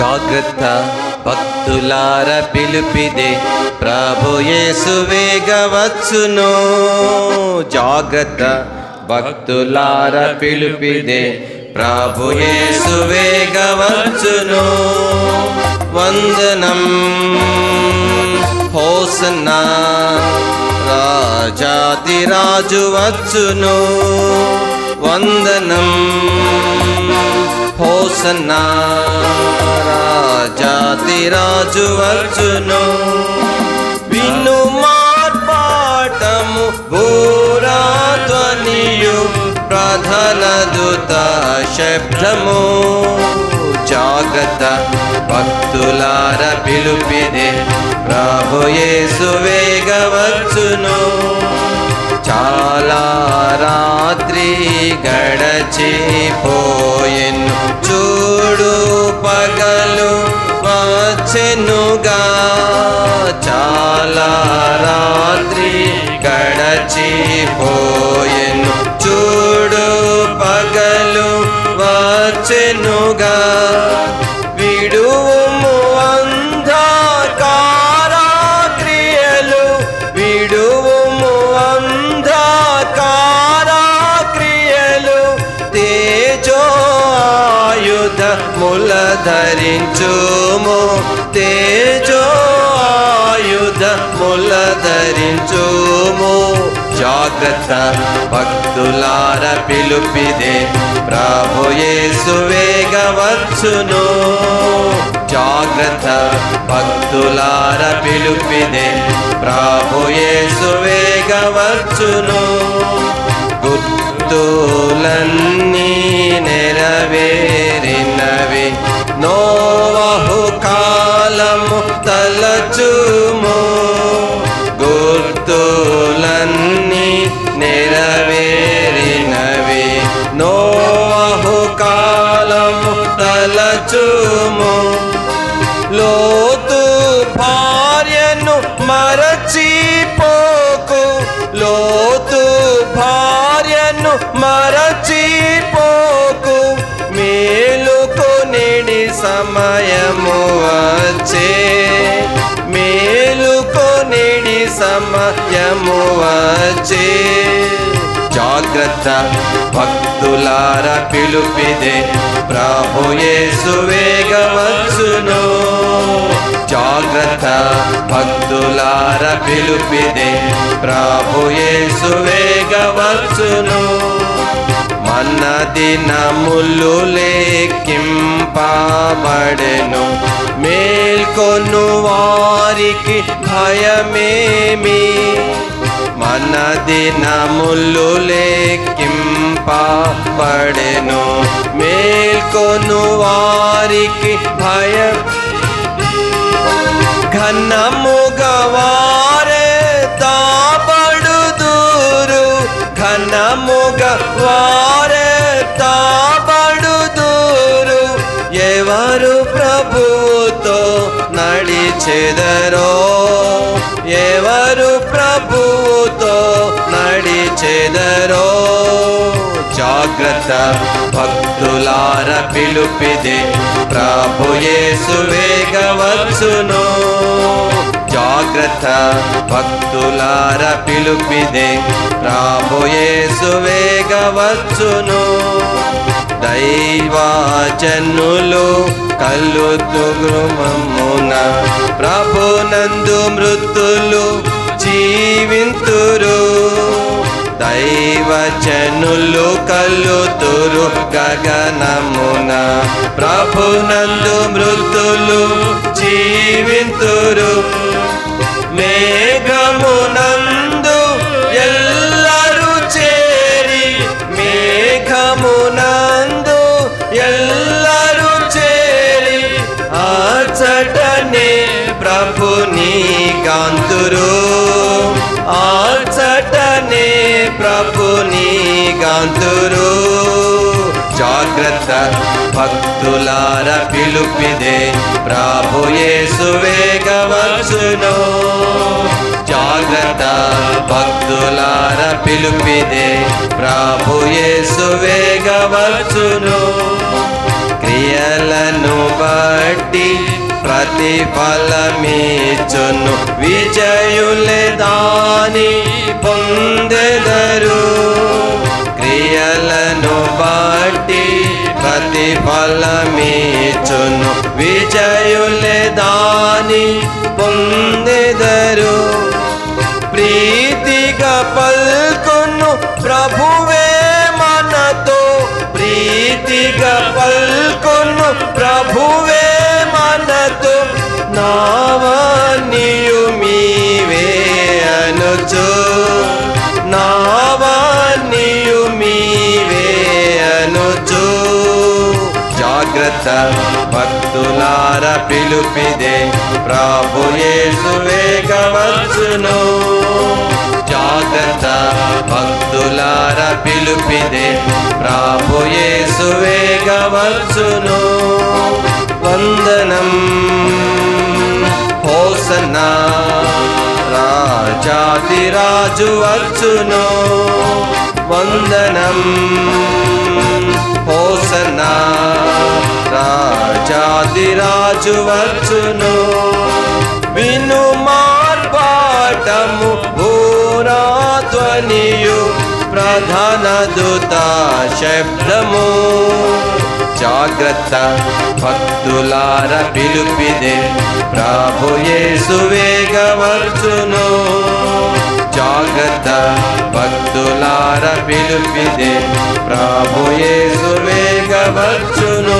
జాగ్రత్త భక్తులార పిలుపిదే. ప్రభుయేసు వేగవచ్చును జాగ్రత్త భక్తులార పిలుపిదే. ప్రభుయేసు వేగవచ్చును వందనం. హోసన్నా రాజాదిరాజు వచ్చును. వందనం. హోసన్నా రాజాదిరాజు అర్జును. విను మార్పాటము భూరాధ్వనియు ప్రధాన దూత శబ్దము. జాగ్రత్త భక్తులార పిలుపిదే ప్రభు యేసు వేగవచ్చును చాలా రాత్రి గడచిపోయెను వచ్చెనుగా ముల ధరించుము తేజో ఆయుధ ముల ధరించుము జాగ్రత్త భక్తులార పిలుపిదే. ప్రభుయేసు వేగవచ్చును జాగ్రత్త భక్తులార పిలుపిదే. ప్రభుయేసు వేగవచ్చును గుర్తులన్నీ మరచిపోకు. లోతు భార్యను మరచిపోకు. మేలుకొనిడి సమయము వచ్చే. మేలుకొనిడి సమయము వచ్చే. జాగ్రత్త భక్తులార పిలుపిదే. ప్రభు వేగవచ్చు జాగ్రత్త భక్తులార పిలుపిదే. ప్రభుయేసు వేగవచ్చును మన దినములు లేకింపబడెను మేల్కొను వారికి భయమేమి? మన దినములు లేకింపబడెను మేల్కొను వారికి భయం ఘనముగవారే తాబడుదూరు. ఘనముగవారే తాబడుదూరు. ఎవరు ప్రభుతో నడిచెదరో జాగ్రత్త. భక్తులార పిలుపిదే. ప్రభుయేసు వేగవచ్చును జాగ్రత్త. భక్తులార పిలుపిదే. ప్రభుయేసు వేగవచ్చును దైవాజనులు కల్లుతు గృహమున ప్రభునందు మృతులు జీవింతురు. దైవచనులు కలుతురు గగనమున. ప్రభునందు మృతులు జీవింతురు. మేఘమునందు ఎల్లరూ చేరి మేఘమునందు ఎల్లరూ చేరి ఆచటనే ప్రభుని గాంతురు. ప్రభుని గాంతురు జాగ్రత్త భక్తులార పిలుపిదే. ప్రభు వేగవచ్చును జాగ్రత్త భక్తులార పిలుపిదే. ప్రభు వేగవచ్చును క్రియలను బట్టి ప్రతిఫలమీచును విజయులే దాని విజయులే దాని పొందెదరు. ప్రీతిగా పల్కొను ప్రభువే మనతో. ప్రీతిగా పల్కొను ప్రభువే జాగ్రత్త భక్తులార పిలుపిదే. ప్రభు యేసు వేగవచ్చును జాగ్రత్త భక్తులార పిలుపిదే. ప్రభు యేసు వేగవచ్చును వందనం. హోసనా. రాజాది రాజు వచ్చును. వందనం. హోసనా. రాజాది రాజు వచ్చును విను మార్పాటము భూరాధ్వనియు ప్రధాన దూత శబ్దము. జాగ్రత్త భక్తులార పిలుపిదే ప్రభు యేసు వేగవర్చును జాగ్రత్త భక్తులార పిలుపిదే ప్రభు యేసు వేగవర్చును